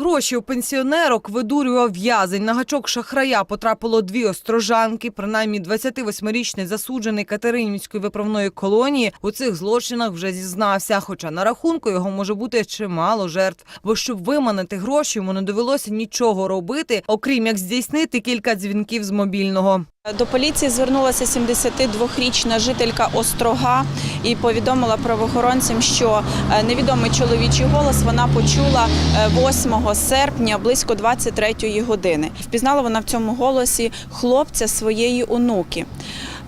Гроші у пенсіонерок видурював в'язень. На гачок шахрая потрапило дві острожанки. Принаймні 28-річний засуджений Катеринівської виправної колонії у цих злочинах вже зізнався. Хоча на рахунку його може бути чимало жертв. Бо щоб виманити гроші, йому не довелося нічого робити, окрім як здійснити кілька дзвінків з мобільного. До поліції звернулася 72-річна жителька Острога і повідомила правоохоронцям, що е, невідомий чоловічий голос вона почула е, 8 серпня близько 23 години. Впізнала вона в цьому голосі хлопця своєї онуки.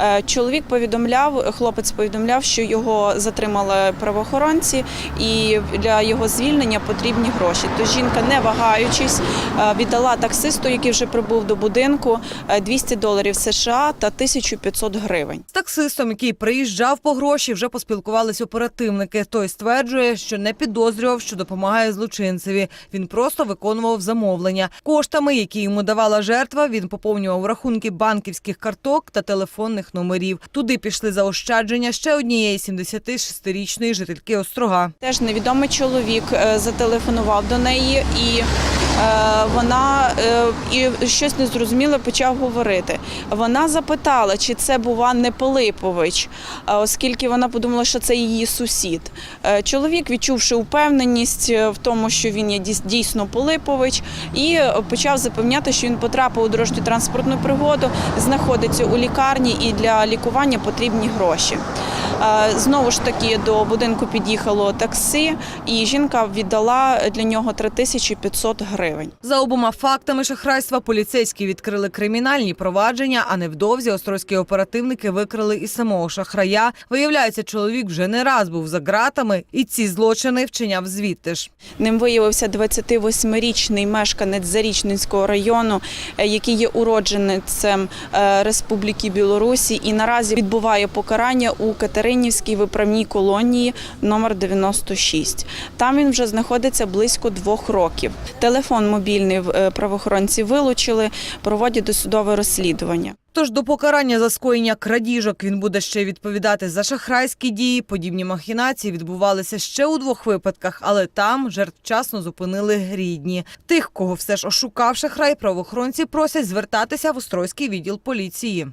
Е, Чоловік повідомляв, хлопець повідомляв, що його затримали правоохоронці, і для його звільнення потрібні гроші. Тож жінка, не вагаючись, е, віддала таксисту, який вже прибув до будинку, е, 200 доларів США та 1500 гривень. З таксистом, який приїжджав по гроші, вже поспілкувались оперативники. Той стверджує, що не підозрював, що допомагає злочинцеві. Він просто виконував замовлення. Коштами, які йому давала жертва, він поповнював рахунки банківських карток та телефонних номерів. Туди пішли заощадження ще однієї 76-річної жительки Острога. Теж невідомий чоловік е, зателефонував до неї і. Е, Вона е, і щось незрозуміле почав говорити. Вона запитала, чи це бува не Пилипович, е, оскільки вона подумала, що це її сусід. Чоловік, відчувши впевненість в тому, що він є дійс- дійсно Пилипович, і почав запевняти, що він потрапив у дорожню транспортну пригоду, знаходиться у лікарні і для лікування потрібні гроші. Знову ж таки до будинку під'їхало таксі, і жінка віддала для нього 3500 гривень. За обома фактами шахрайства поліцейські відкрили кримінальні провадження, а невдовзі острозькі оперативники викрили і самого шахрая. Виявляється, чоловік вже не раз був за ґратами, і ці злочини вчиняв звідти ж. Ним виявився 28-річний мешканець Зарічненського району, е, який є уродженцем е, Республіки Білорусі і наразі відбуває покарання у Катеринівській виправній колонії номер 96. Там він вже знаходиться близько двох років. Телефон мобільний е, правоохоронці вилучили, проводять досудове розслідування. Тож до покарання за скоєння крадіжок він буде ще відповідати за шахрайські дії. Подібні махінації відбувалися ще у двох випадках, але там жертв вчасно зупинили рідні. Тих, кого все ж ошукав шахрай, правоохоронці просять звертатися в Острозький відділ поліції.